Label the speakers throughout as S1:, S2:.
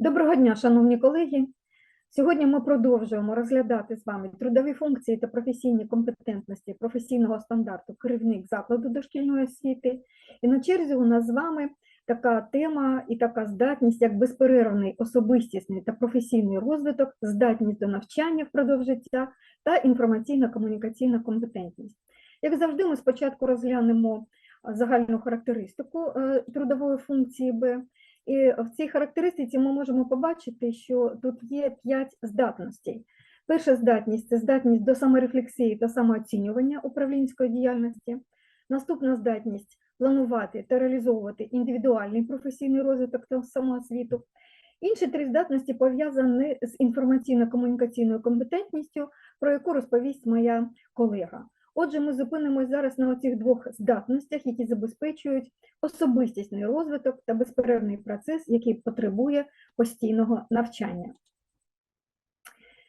S1: Доброго дня, шановні колеги. Сьогодні ми продовжуємо розглядати з вами трудові функції та професійні компетентності професійного стандарту керівник закладу дошкільної освіти. І на черзі у нас з вами така тема і така здатність, як безперервний особистісний та професійний розвиток, здатність до навчання впродовж життя та інформаційно-комунікаційна компетентність. Як завжди, ми спочатку розглянемо загальну характеристику е, трудової функції Б. І в цій характеристиці ми можемо побачити, що тут є п'ять здатностей. Перша здатність це здатність до саморефлексії та самооцінювання управлінської діяльності. Наступна здатність планувати та реалізовувати індивідуальний професійний розвиток та самоосвіту. Інші три здатності пов'язані з інформаційно-комунікаційною компетентністю, про яку розповість моя колега. Отже, ми зупинимось зараз на оцих двох здатностях, які забезпечують особистісний розвиток та безперервний процес, який потребує постійного навчання.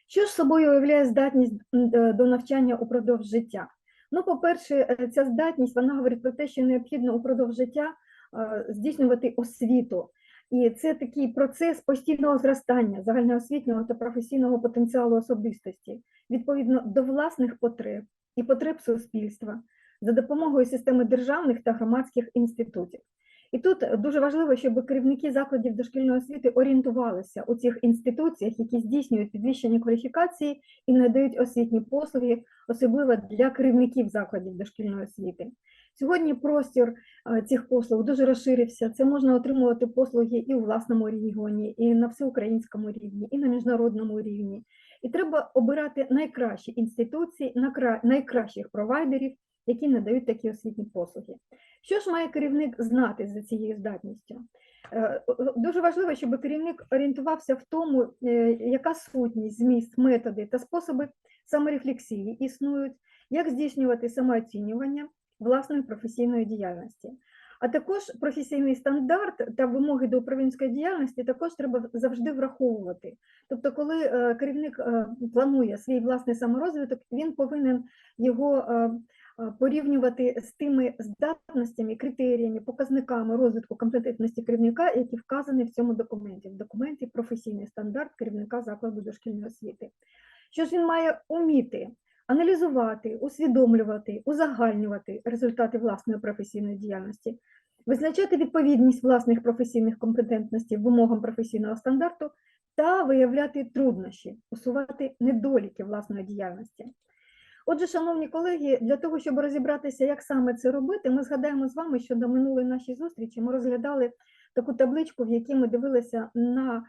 S1: Що ж собою уявляє здатність е, до навчання упродовж життя? Ну, по-перше, е, ця здатність вона говорить про те, що необхідно упродовж життя е, здійснювати освіту. І це такий процес постійного зростання загальноосвітнього та професійного потенціалу особистості відповідно до власних потреб і потреб суспільства за допомогою системи державних та громадських інститутів. І тут дуже важливо, щоб керівники закладів дошкільної освіти орієнтувалися у цих інституціях, які здійснюють підвищення кваліфікації і надають освітні послуги, особливо для керівників закладів дошкільної освіти. Сьогодні простір е, цих послуг дуже розширився. Це можна отримувати послуги і у власному регіоні, і на всеукраїнському рівні, і на міжнародному рівні. І треба обирати найкращі інституції, найкращих провайдерів, які надають такі освітні послуги. Що ж має керівник знати за цією здатністю? Е, Дуже важливо, щоб керівник орієнтувався в тому, е, яка сутність, зміст, методи та способи саморефлексії існують, як здійснювати самооцінювання власної професійної діяльності. А також професійний стандарт та вимоги до управлінської діяльності також треба завжди враховувати. Тобто, коли е, керівник е, планує свій власний саморозвиток, він повинен його е, порівнювати з тими здатностями, критеріями, показниками розвитку компетентності керівника, які вказані в цьому документі, в документі професійний стандарт керівника закладу дошкільної освіти. Що ж він має уміти? Аналізувати, усвідомлювати, узагальнювати результати власної професійної діяльності, визначати відповідність власних професійних компетентностей вимогам професійного стандарту та виявляти труднощі, усувати недоліки власної діяльності. Отже, шановні колеги, для того, щоб розібратися, як саме це робити, ми згадаємо з вами, що до минулої нашій зустрічі ми розглядали таку табличку, в якій ми дивилися на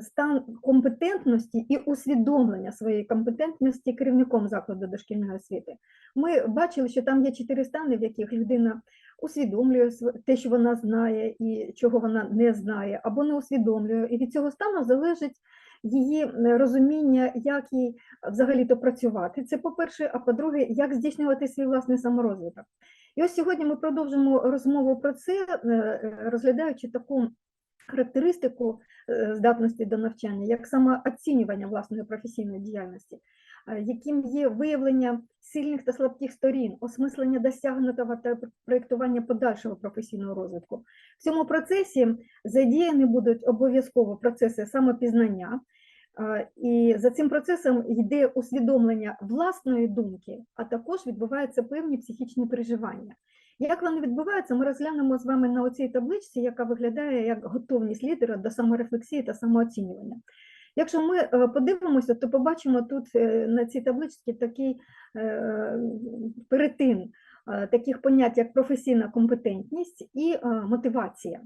S1: стан компетентності і усвідомлення своєї компетентності керівником закладу дошкільної освіти. Ми бачили, що там є чотири стани, в яких людина усвідомлює те, що вона знає і чого вона не знає, або не усвідомлює. І від цього стану залежить її е, розуміння, як їй взагалі-то працювати. Це по-перше, а по-друге, як здійснювати свій власний саморозвиток. І ось сьогодні ми продовжимо розмову про це, е, е, розглядаючи таку характеристику е, здатності до навчання, як самооцінювання власної професійної діяльності, е, яким є виявлення сильних та слабких сторін, осмислення досягнутого та проєктування подальшого професійного розвитку. В цьому процесі задіяні будуть обов'язково процеси самопізнання, е, і за цим процесом йде усвідомлення власної думки, а також відбуваються певні психічні переживання. Як вони відбуваються, ми розглянемо з вами на оцій табличці, яка виглядає як готовність лідера до саморефлексії та самооцінювання. Якщо ми е, подивимося, то побачимо тут е, на цій табличці такий е, перетин таких понять, як професійна компетентність і мотивація.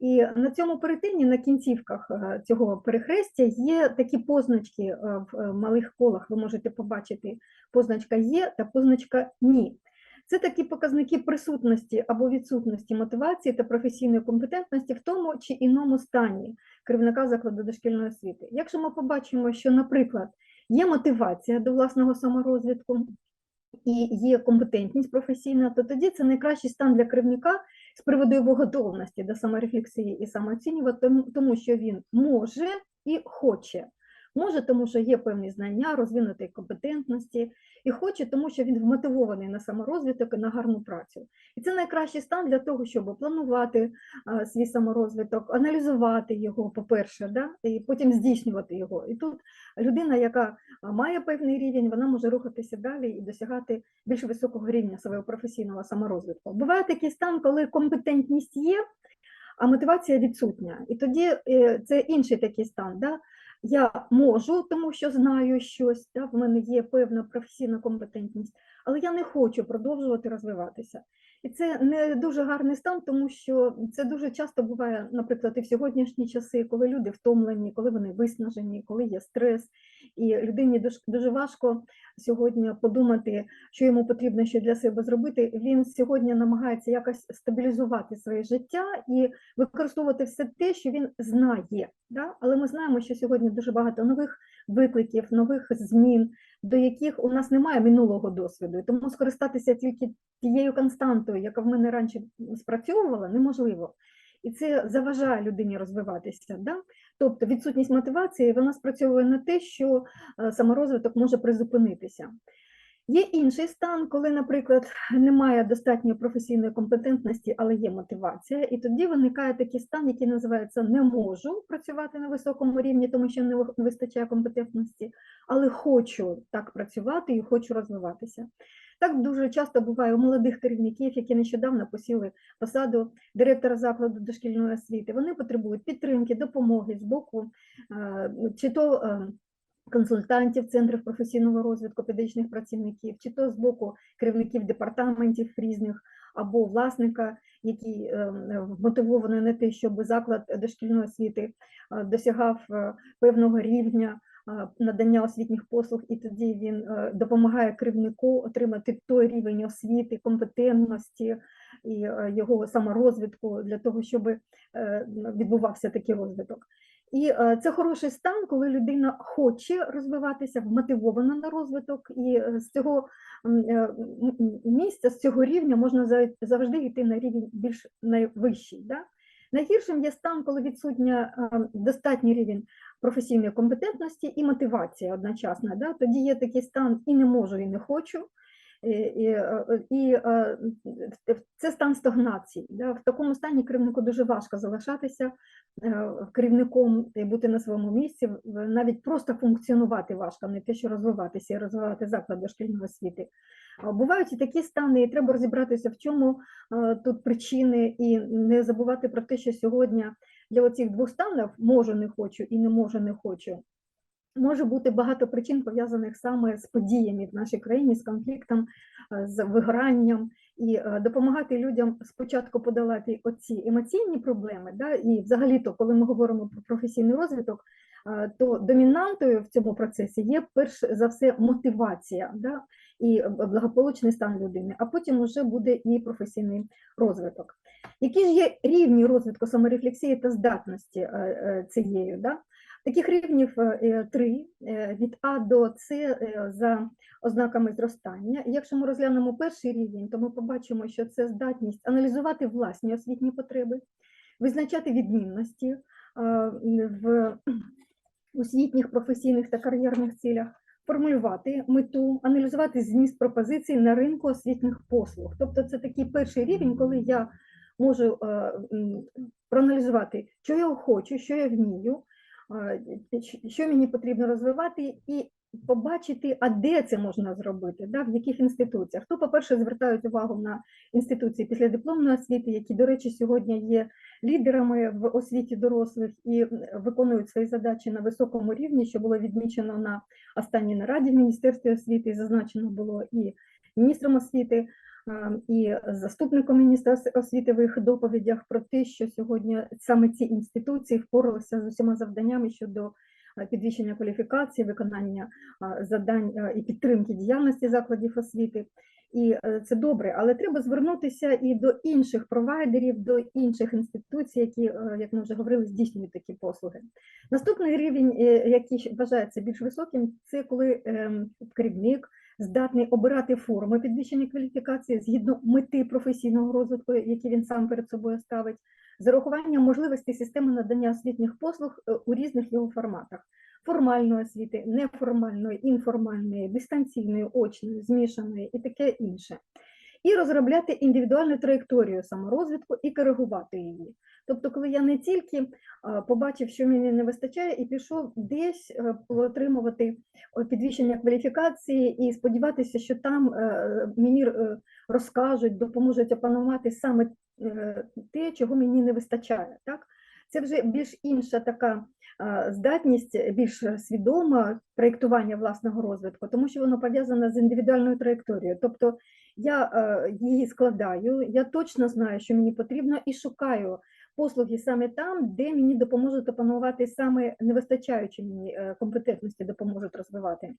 S1: І на цьому перетині, на кінцівках цього перехрестя, є такі позначки в малих колах. Ви можете побачити позначка є та позначка ні. Це такі показники присутності або відсутності мотивації та професійної компетентності в тому чи іному стані керівника закладу дошкільної освіти. Якщо ми побачимо, що, наприклад, є мотивація до власного саморозвитку і є компетентність професійна, то тоді це найкращий стан для керівника з приводу його готовності до саморефлексії і самооцінювання, тому- що він може і хоче Може, тому що є певні знання, розвинуті компетентності, і хоче, тому що він вмотивований на саморозвиток і на гарну працю. І це найкращий стан для того, щоб планувати а, свій саморозвиток, аналізувати його, по-перше, да? і потім здійснювати його. І тут людина, яка має певний рівень, вона може рухатися далі і досягати більш високого рівня свого професійного саморозвитку. Буває такий стан, коли компетентність є, а мотивація відсутня. І тоді е, це інший такий стан. Да? Я можу, тому що знаю щось, да? в мене є певна професійна компетентність, але я не хочу продовжувати розвиватися. І це не дуже гарний стан, тому що це дуже часто буває, наприклад, і в сьогоднішні часи, коли люди втомлені, коли вони виснажені, коли є стрес, і людині дуже, важко сьогодні подумати, що йому потрібно ще для себе зробити. Він сьогодні намагається якось стабілізувати своє життя і використовувати все те, що він знає. Да? Але ми знаємо, що сьогодні дуже багато нових викликів, нових змін, до яких у нас немає минулого досвіду. Тому скористатися тільки тією константою, яка в мене раніше спрацьовувала, неможливо. І це заважає людині розвиватися. Да? Тобто відсутність мотивації вона спрацьовує на те, що е, саморозвиток може призупинитися. Є інший стан, коли, наприклад, немає достатньої професійної компетентності, але є мотивація, і тоді виникає такий стан, який називається не можу працювати на високому рівні, тому що не вистачає компетентності, але хочу так працювати і хочу розвиватися. Так дуже часто буває у молодих керівників, які нещодавно посіли посаду директора закладу дошкільної освіти. Вони потребують підтримки, допомоги з боку е, чи то е, консультантів центрів професійного розвитку педагогічних працівників, чи то з боку керівників департаментів різних, або власника, який е, мотивований на те, щоб заклад дошкільної освіти досягав певного рівня надання освітніх послуг, і тоді він е, допомагає керівнику отримати той рівень освіти, компетентності і е, його саморозвитку для того, щоб відбувався такий розвиток. І е, це хороший стан, коли людина хоче розвиватися, вмотивована на розвиток, і е, з цього е, місця, з цього рівня можна завжди йти на рівень більш найвищий. Да? Найгіршим є стан, коли відсутня е, достатній рівень професійної компетентності і мотивація одночасно. Да? Тоді є такий стан і не можу, і не хочу. І, і, е, це стан стагнації. Да? В такому стані керівнику дуже важко залишатися е, керівником і бути на своєму місці, навіть просто функціонувати важко, не те, що розвиватися і розвивати заклад дошкільної освіти. Бувають і такі стани, і треба розібратися, в чому е, тут причини, і не забувати про те, що сьогодні для оцих двох станів можу, не хочу і не можу, не хочу. Може бути багато причин пов'язаних саме з подіями в нашій країні, з конфліктом, е, з вигоранням, і е, допомагати людям спочатку подолати оці емоційні проблеми. Да, і взагалі-то, коли ми говоримо про професійний розвиток, е, то домінантою в цьому процесі є перш за все мотивація да, і благополучний стан людини, а потім вже буде і професійний розвиток. Які ж є рівні розвитку саморефлексії та здатності цією? Да? Таких рівнів е, е, три е, від А до С за ознаками зростання. Якщо ми розглянемо перший рівень, то ми побачимо, що це здатність аналізувати власні освітні потреби, визначати відмінності в освітніх, професійних та кар'єрних цілях, формулювати мету, аналізувати зміст пропозицій на ринку освітніх послуг. Тобто це такий перший рівень, коли я можу проаналізувати, що я хочу, що я вмію, що мені потрібно розвивати, і побачити, а де це можна зробити, да, в яких інституціях. То, по-перше, звертають увагу на інституції післядипломної освіти, які, до речі, сьогодні є лідерами в освіті дорослих і виконують свої задачі на високому рівні, що було відмічено на останній нараді в Міністерстві освіти, і зазначено було і міністром освіти, і заступником міністра ос- освіти в їх доповідях про те, що сьогодні саме ці інституції впоралися з усіма завданнями щодо підвищення кваліфікації, виконання а, завдань і підтримки діяльності закладів освіти. І е, це добре, але треба звернутися і до інших провайдерів, до інших інституцій, які, е, як ми вже говорили, здійснюють такі послуги. Наступний рівень, е, який вважається більш високим, це коли ем, керівник здатний обирати форми підвищення кваліфікації згідно мети професійного розвитку, які він сам перед собою ставить, з урахуванням можливості системи надання освітніх послуг е, у різних його форматах. формальної освіти, неформальної, інформальної, дистанційної, очної, змішаної і таке інше. І розробляти індивідуальну траєкторію саморозвитку і коригувати її. Тобто, коли я не тільки побачив, що мені не вистачає, і пішов десь е, отримувати підвищення кваліфікації і сподіватися, що там е, мені е, розкажуть, допоможуть опанувати саме е, те, чого мені не вистачає. Так? Це вже більш інша така здатність, більш свідома проєктування власного розвитку, тому що воно пов'язане з індивідуальною траєкторією. Тобто я е, її складаю, я точно знаю, що мені потрібно, і шукаю послуги саме там, де мені допоможуть опанувати саме невистачаючі мені е, компетентності, допоможуть розвивати.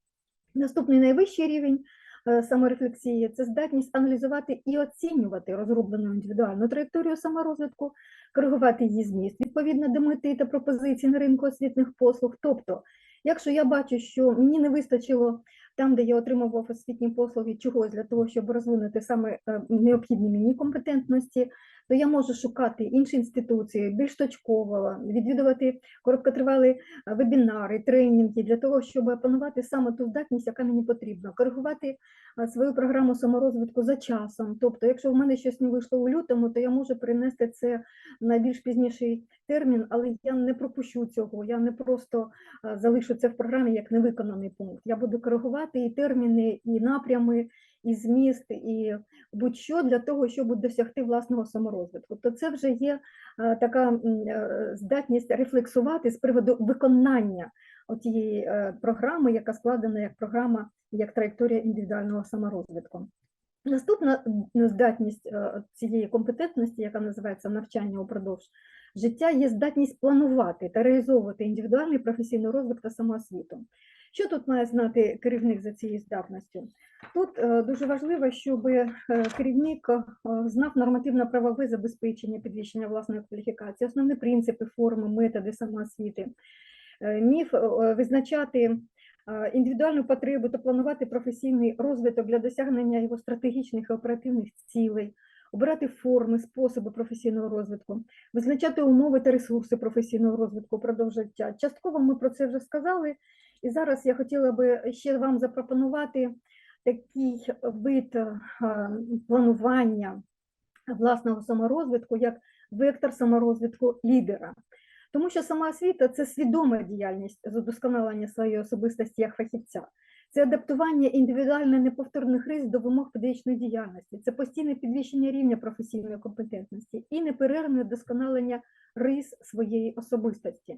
S1: Наступний найвищий рівень е, саморефлексії це здатність аналізувати і оцінювати розроблену індивідуальну траєкторію саморозвитку, коригувати її зміст відповідно до мети та пропозицій на ринку освітних послуг. Тобто, якщо я бачу, що мені не вистачило там, де я отримував освітні послуги, чогось для того, щоб розвинути саме е, необхідні мені компетентності, то я можу шукати інші інституції, більш точково, відвідувати короткотривалі е, вебінари, тренінги для того, щоб опанувати саме ту здатність, яка мені потрібна, коригувати е, свою програму саморозвитку за часом. Тобто, якщо в мене щось не вийшло у лютому, то я можу перенести це на більш пізніший термін, але я не пропущу цього. Я не просто е, залишу це в програмі як невиконаний пункт. Я буду коригувати і терміни, і напрями, і зміст, і будь-що для того, щоб досягти власного саморозвитку. То це вже є е, така е, здатність рефлексувати з приводу виконання тієї програми, яка складена як програма, як траєкторія індивідуального саморозвитку. Наступна здатність е, цієї компетентності, яка називається навчання упродовж життя, є здатність планувати та реалізовувати індивідуальний професійний розвиток та самоосвіту. Що тут має знати керівник за цією здатністю? Тут е, дуже важливо, щоб е, керівник е, знав нормативно-правове забезпечення підвищення власної кваліфікації, основні принципи, форми, методи самоосвіти, е, визначати індивідуальну потребу та планувати професійний розвиток для досягнення його стратегічних і оперативних цілей, обирати форми, способи професійного розвитку, визначати умови та ресурси професійного розвитку впродовж. Частково ми про це вже сказали, і зараз я хотіла би ще вам запропонувати такий вид е, планування власного саморозвитку як вектор саморозвитку лідера. Тому що сама освіта це свідома діяльність з удосконалення своєї особистості як фахівця, це адаптування індивідуально неповторних рис до вимог педагогічної діяльності, це постійне підвищення рівня професійної компетентності і неперервне вдосконалення рис своєї особистості.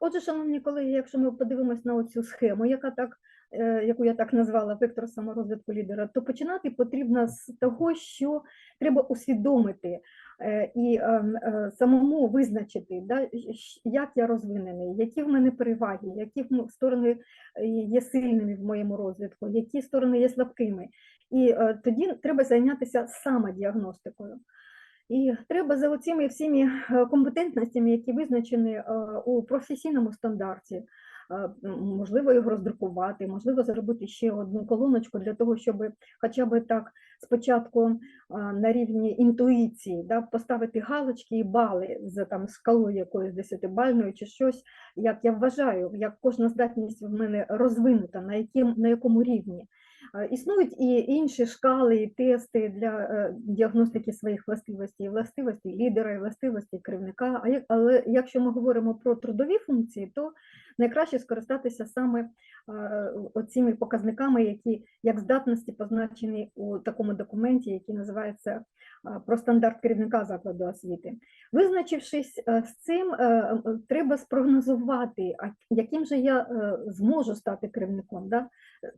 S1: Отже, шановні колеги, якщо ми подивимось на цю схему, яка так, е, яку я так назвала вектор саморозвитку лідера, то починати потрібно з того, що треба усвідомити е, і е, самому визначити, як я розвинений, які в мене переваги, які сторони є сильними в моєму розвитку, які сторони є слабкими. І тоді треба зайнятися самодіагностикою. І треба за цими всіми е, компетентностями, які визначені е, у професійному стандарті, е, можливо, його роздрукувати, можливо, зробити ще одну колоночку для того, щоб хоча б так спочатку на рівні інтуїції да, поставити галочки і бали за там скалою якоюсь десятибальною чи щось, як я вважаю, як кожна здатність в мене розвинута, на, яким, на якому рівні. Е, Існують і інші шкали, і тести для е, діагностики своїх властивостей, і властивостей лідера, і властивостей керівника. Але якщо ми говоримо про трудові функції, то найкраще скористатися саме е, оціми показниками, які як здатності позначені у такому документі, який називається про стандарт керівника закладу освіти. Визначившись з цим, треба спрогнозувати, яким же я зможу стати керівником. Да?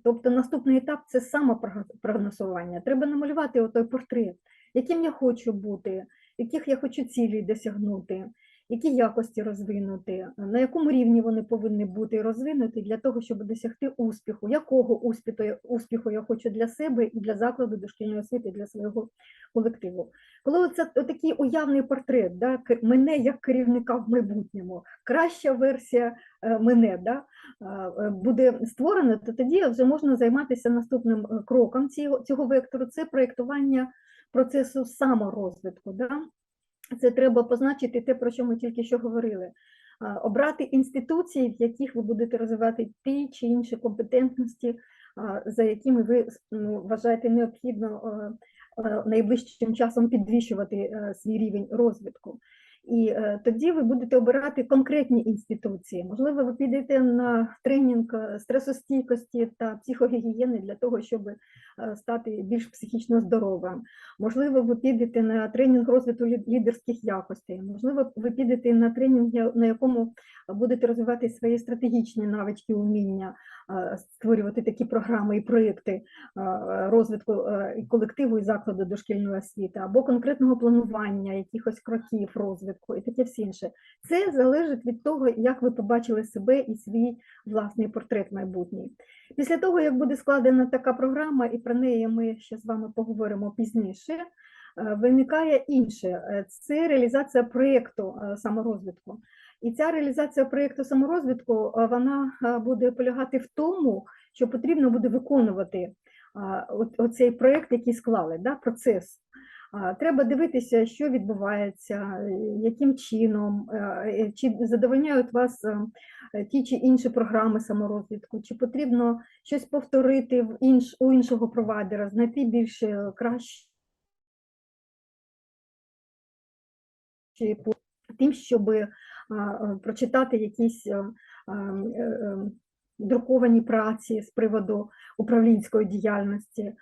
S1: Тобто наступний етап це самопрогнозування. Треба намалювати отой портрет, яким я хочу бути, яких я хочу цілей досягнути, які якості розвинути, на якому рівні вони повинні бути розвинуті для того, щоб досягти успіху, якого успіху, успіху я хочу для себе і для закладу дошкільної освіти, для свого колективу. Коли оце такий уявний портрет, да, мене як керівника в майбутньому, краща версія е, мене да, е, буде створена, то тоді вже можна займатися наступним е, кроком цього, цього вектору це проєктування процесу саморозвитку. Да? Це треба позначити те, про що ми тільки що говорили. обрати інституції, в яких ви будете розвивати ті чи інші компетентності, за якими ви ну, вважаєте необхідно е, е, найближчим часом підвищувати е, свій рівень розвитку. І е, тоді ви будете обирати конкретні інституції. Можливо, ви підете на тренінг е, стресостійкості та психогігієни для того, щоб е, стати більш психічно здоровим. Можливо, ви підете на тренінг розвитку лідерських якостей. Можливо, ви підете на тренінг, на якому будете розвивати свої стратегічні навички, уміння, створювати такі програми і проекти розвитку і колективу і закладу дошкільної освіти, або конкретного планування якихось кроків розвитку і таке все інше. Це залежить від того, як ви побачили себе і свій власний портрет майбутній. Після того, як буде складена така програма, і про неї ми ще з вами поговоримо пізніше, е, виникає інше е, це реалізація проєкту е, саморозвитку. І ця реалізація проєкту саморозвитку вона буде полягати в тому, що потрібно буде виконувати оцей проєкт, який склали, да, процес. Треба дивитися, що відбувається, е, яким чином, е, е, чи задовольняють вас ті чи інші програми саморозвитку, чи потрібно щось повторити в інш, у іншого провайдера, знайти більш е, кращі по тим, щоб прочитати якісь друковані праці з приводу управлінської діяльності,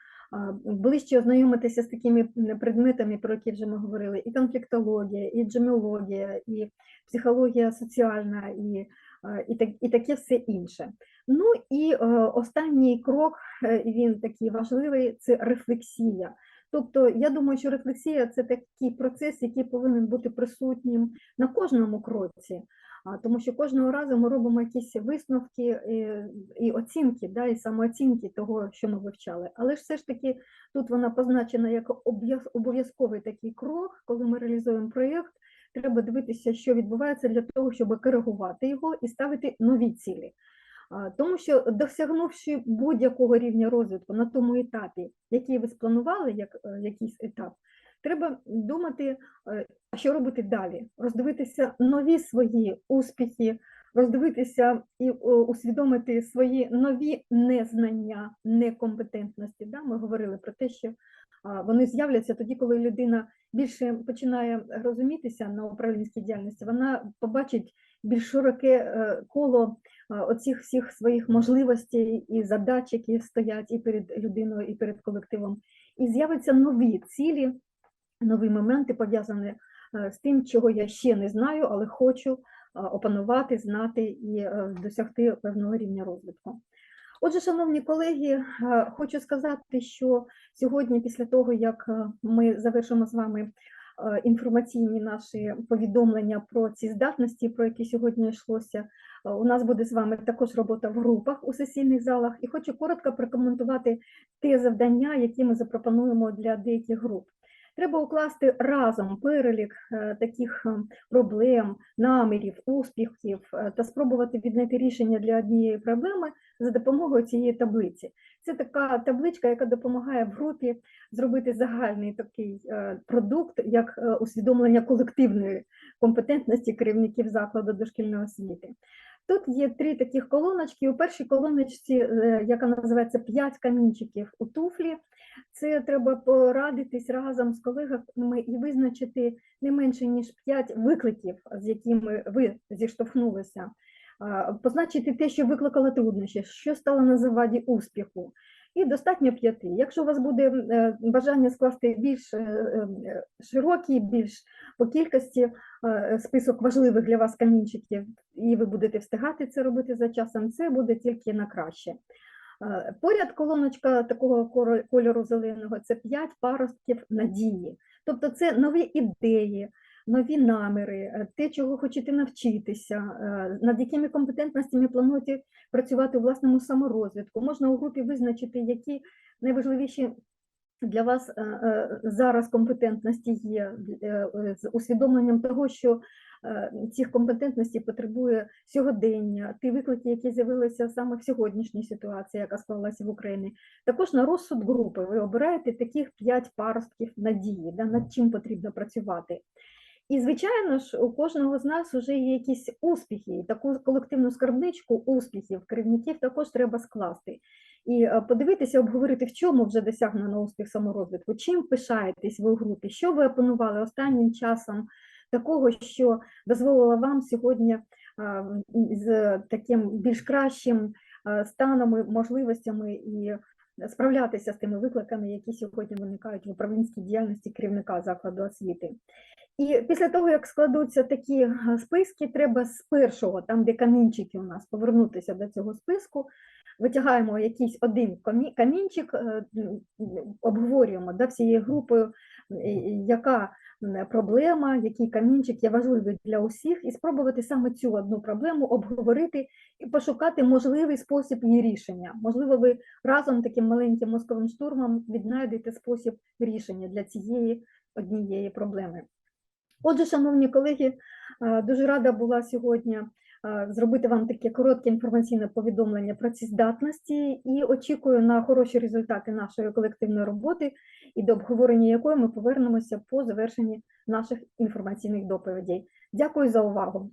S1: ближче ознайомитися з такими предметами, про які вже ми говорили, і конфліктологія, і джеміологія, і психологія соціальна, і, і, так, і таке все інше. Ну і е, останній крок, е, він такий важливий, це рефлексія. Тобто, я думаю, що рефлексія це такий процес, який повинен бути присутнім на кожному кроці, тому що кожного разу ми робимо якісь висновки і, і оцінки, да, і самооцінки того, що ми вивчали. Але ж все ж таки тут вона позначена як обов'язковий такий крок, коли ми реалізуємо проєкт. Треба дивитися, що відбувається для того, щоб коригувати його і ставити нові цілі. Тому що досягнувши будь-якого рівня розвитку на тому етапі, який ви спланували, як е, якийсь етап, треба думати, е, що робити далі, роздивитися нові свої успіхи, роздивитися і е, усвідомити свої нові незнання, некомпетентності. Да? Ми говорили про те, що вони з'являться тоді, коли людина більше починає розумітися на управлінській діяльності, вона побачить більш широке е, коло оцих всіх своїх можливостей і задач, які стоять і перед людиною, і перед колективом, і з'являться нові цілі, нові моменти пов'язані е, з тим, чого я ще не знаю, але хочу опанувати, знати і е, досягти певного рівня розвитку. Отже, шановні колеги, е, хочу сказати, що сьогодні, після того, як е, ми завершимо з вами е, інформаційні наші повідомлення про ці здатності, про які сьогодні йшлося, е, у нас буде з вами також робота в групах у сесійних залах. І хочу коротко прокоментувати ті завдання, які ми запропонуємо для деяких груп. Треба укласти разом перелік е, таких е, проблем, намірів, успіхів е, та спробувати віднайти рішення для однієї проблеми за допомогою цієї таблиці. Це така табличка, яка допомагає в групі зробити загальний такий продукт, як усвідомлення колективної компетентності керівників закладу дошкільної освіти. Тут є три таких колоночки. У першій колоночці, е, яка називається «П'ять камінчиків у туфлі, це треба порадитись разом з колегами і визначити не менше ніж п'ять викликів, з якими ви зіштовхнулися. Позначити те, що викликало труднощі, що стало на заваді успіху. І достатньо п'яти. Якщо у вас буде е, бажання скласти більш е, е, широкий, більш по кількості список важливих для вас камінчиків, і ви будете встигати це робити за часом, це буде тільки на краще. Поряд колоночка такого кольору зеленого це 5 паростків надії. Тобто це нові ідеї, нові наміри, е, те, чого хочете навчитися, е, над якими компетентностями плануєте працювати у власному саморозвитку. Можна у групі визначити, які найважливіші для вас е, зараз компетентності є з усвідомленням того, що цих компетентностей потребує сьогодення, ті виклики, які з'явилися саме в сьогоднішній ситуації, яка склалася в Україні. Також на розсуд групи ви обираєте таких п'ять паростків надії, да, над чим потрібно працювати. І, звичайно ж, у кожного з нас вже є якісь успіхи, і таку колективну скарбничку успіхів керівників також треба скласти. І е, подивитися, обговорити, в чому вже досягнено успіх саморозвитку, чим пишаєтесь ви у групі, що ви опанували останнім часом такого, що дозволило вам сьогодні з таким більш кращим станом, можливостями і справлятися з тими викликами, які сьогодні виникають в управлінській діяльності керівника закладу освіти. І після того, як складуться такі е, списки, треба з першого, там де камінчики у нас, повернутися до цього списку, витягаємо якийсь один камінчик, е, обговорюємо да, всією групою, яка проблема, який камінчик є важливий для усіх, і спробувати саме цю одну проблему обговорити і пошукати можливий спосіб її рішення. Можливо, ви разом таким маленьким мозковим штурмом віднайдете спосіб рішення для цієї однієї проблеми. Отже, шановні колеги, е, дуже рада була сьогодні е, зробити вам таке коротке інформаційне повідомлення про ці здатності і очікую на хороші результати нашої колективної роботи і до обговорення якої ми повернемося по завершенні наших інформаційних доповідей. Дякую за увагу.